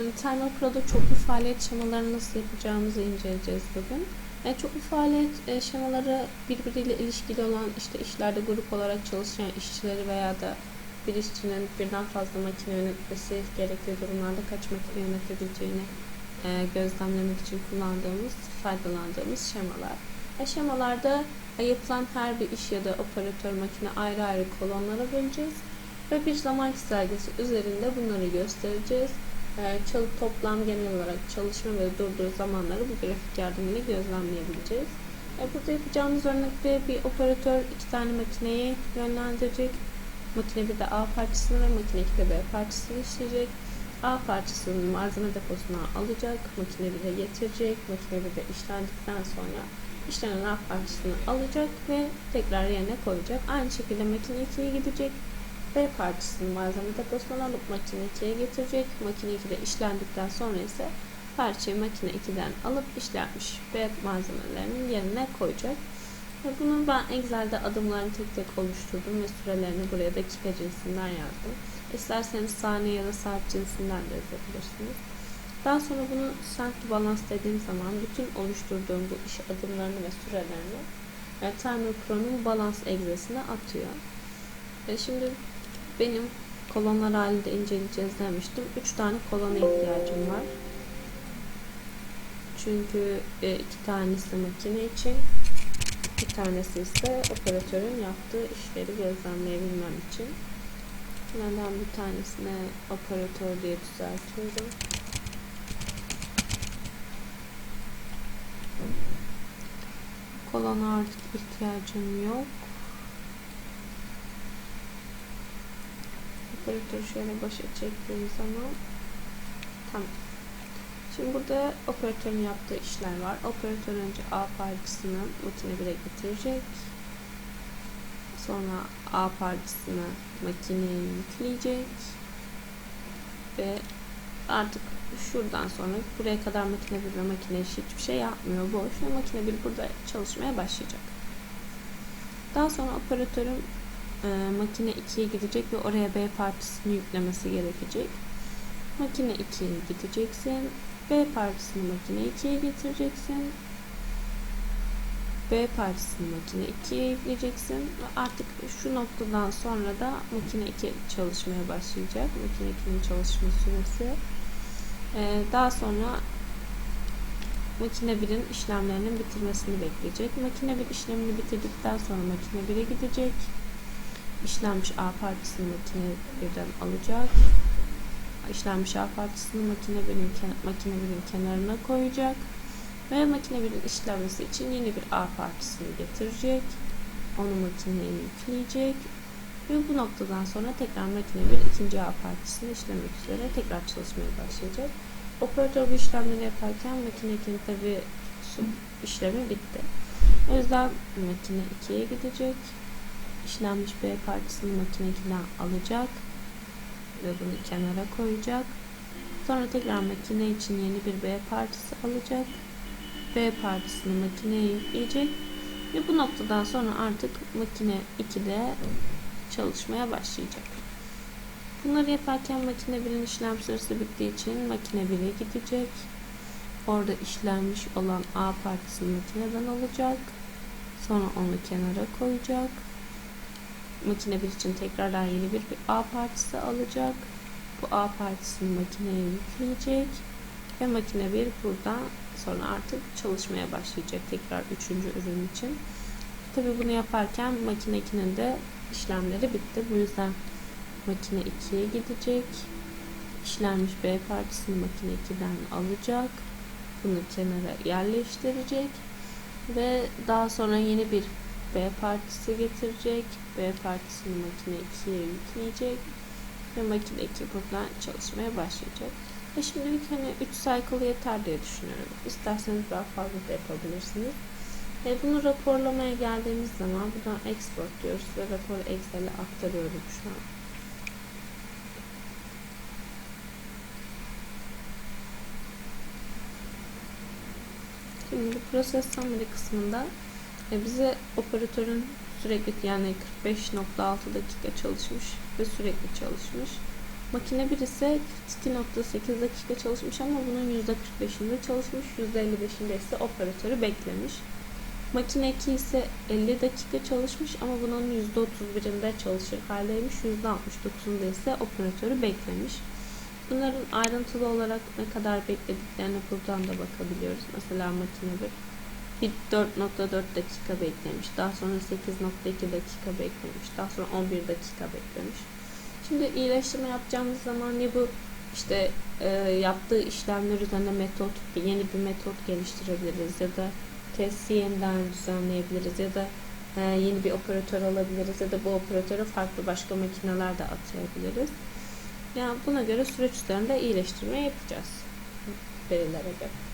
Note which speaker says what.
Speaker 1: Yani Timer Pro'da çoklu faaliyet şemalarını nasıl yapacağımızı inceleyeceğiz bugün. Yani çoklu faaliyet e, şemaları birbiriyle ilişkili olan işte işlerde grup olarak çalışan işçileri veya da bir işçinin birden fazla makine yönetmesi gerektiği durumlarda kaç makine yönetebileceğini e, gözlemlemek için kullandığımız, faydalandığımız şemalar. E, şemalarda yapılan her bir iş ya da operatör makine ayrı ayrı kolonlara böleceğiz ve bir zaman çizelgesi üzerinde bunları göstereceğiz. Ee, çalı toplam genel olarak çalışma ve durduğu zamanları bu grafik yardımıyla gözlemleyebileceğiz. Ee, burada yapacağımız örnekte bir operatör iki tane makineyi yönlendirecek. Makine 1'de A parçasını ve makine 2'de B parçasını işleyecek. A parçasını malzeme deposuna alacak, makine 1'e getirecek, makine 1'de işlendikten sonra işlenen A parçasını alacak ve tekrar yerine koyacak. Aynı şekilde makine 2'ye gidecek, B parçasını malzeme deposundan alıp makine 2'ye getirecek. Makine 2'de işlendikten sonra ise parçayı makine 2'den alıp işlenmiş B malzemelerinin yerine koyacak. Bunun ben Excel'de adımlarını tek tek oluşturdum ve sürelerini buraya dakika cinsinden yazdım. İsterseniz saniye ya da saat cinsinden de yazabilirsiniz. Daha sonra bunu send to balance dediğim zaman bütün oluşturduğum bu iş adımlarını ve sürelerini e, Timer Pro'nun balance egzesine atıyor. E, şimdi benim kolonlar halinde inceleyeceğiz demiştim. 3 tane kolona ihtiyacım var. Çünkü e, iki tanesi makine için, bir tanesi ise operatörün yaptığı işleri gözlemleyebilmem için. Neden bir tanesine operatör diye düzeltiyorum. Kolona artık ihtiyacım yok. Operatörü şöyle başa çektiğim zaman tamam. Şimdi burada operatörün yaptığı işler var. Operatör önce A parçasını makine 1'e getirecek. Sonra A parçasını makineye yükleyecek. Ve artık şuradan sonra buraya kadar makine 1 ve makine hiçbir şey yapmıyor. Boş ve makine 1 burada çalışmaya başlayacak. Daha sonra operatörün e, makine 2'ye gidecek ve oraya B parçasını yüklemesi gerekecek. Makine 2'ye gideceksin. B parçasını makine 2'ye getireceksin. B parçasını makine 2'ye yükleyeceksin. Ve artık şu noktadan sonra da makine 2 çalışmaya başlayacak. Makine 2'nin çalışma süresi. Ee, daha sonra makine 1'in işlemlerinin bitirmesini bekleyecek. Makine 1 işlemini bitirdikten sonra makine 1'e gidecek işlenmiş A parçasını makine birden alacak. İşlenmiş A parçasını makine birin, makine birin kenarına koyacak. Ve makine birin işlenmesi için yeni bir A parçasını getirecek. Onu makineye yükleyecek. Ve bu noktadan sonra tekrar makine bir ikinci A parçasını işlemek üzere tekrar çalışmaya başlayacak. Operatör bu işlemleri yaparken makine 2'nin tabi işlemi bitti. O yüzden makine 2'ye gidecek işlenmiş B parçasını makine 2'den alacak ve bunu kenara koyacak. Sonra tekrar makine için yeni bir B parçası alacak. B parçasını makineye yükleyecek ve bu noktadan sonra artık makine 2'de çalışmaya başlayacak. Bunları yaparken makine 1'in işlem sırası bittiği için makine 1'e gidecek. Orada işlenmiş olan A parçasını makineden alacak. Sonra onu kenara koyacak makine 1 için tekrardan yeni bir A partisi alacak. Bu A partisini makineye yükleyecek. Ve makine 1 buradan sonra artık çalışmaya başlayacak tekrar üçüncü ürün için. Tabi bunu yaparken makine 2'nin de işlemleri bitti. Bu yüzden makine 2'ye gidecek. İşlenmiş B partisini makine 2'den alacak. Bunu kenara yerleştirecek. Ve daha sonra yeni bir B partisi getirecek. B partisini makine 2'ye yükleyecek. Ve makine 2 buradan çalışmaya başlayacak. E şimdilik hani 3 cycle yeter diye düşünüyorum. İsterseniz daha fazla da yapabilirsiniz. E bunu raporlamaya geldiğimiz zaman buradan export diyoruz ve raporu Excel'e aktarıyorum şu an. Şimdi proses summary kısmında e bize operatörün sürekli yani 45.6 dakika çalışmış ve sürekli çalışmış. Makine 1 ise 42.8 dakika çalışmış ama bunun %45'inde çalışmış, %55'inde ise operatörü beklemiş. Makine 2 ise 50 dakika çalışmış ama bunun %31'inde çalışır haldeymiş, %69'unda ise operatörü beklemiş. Bunların ayrıntılı olarak ne kadar beklediklerine buradan da bakabiliyoruz. Mesela makine 1 bir 4.4 dakika beklemiş. Daha sonra 8.2 dakika beklemiş. Daha sonra 11 dakika beklemiş. Şimdi iyileştirme yapacağımız zaman ya bu işte e, yaptığı işlemler üzerine metot, yeni bir metot geliştirebiliriz ya da testi yeniden düzenleyebiliriz ya da e, yeni bir operatör alabiliriz ya da bu operatöre farklı başka makineler de atayabiliriz. Yani buna göre süreç üzerinde iyileştirme yapacağız verilere göre.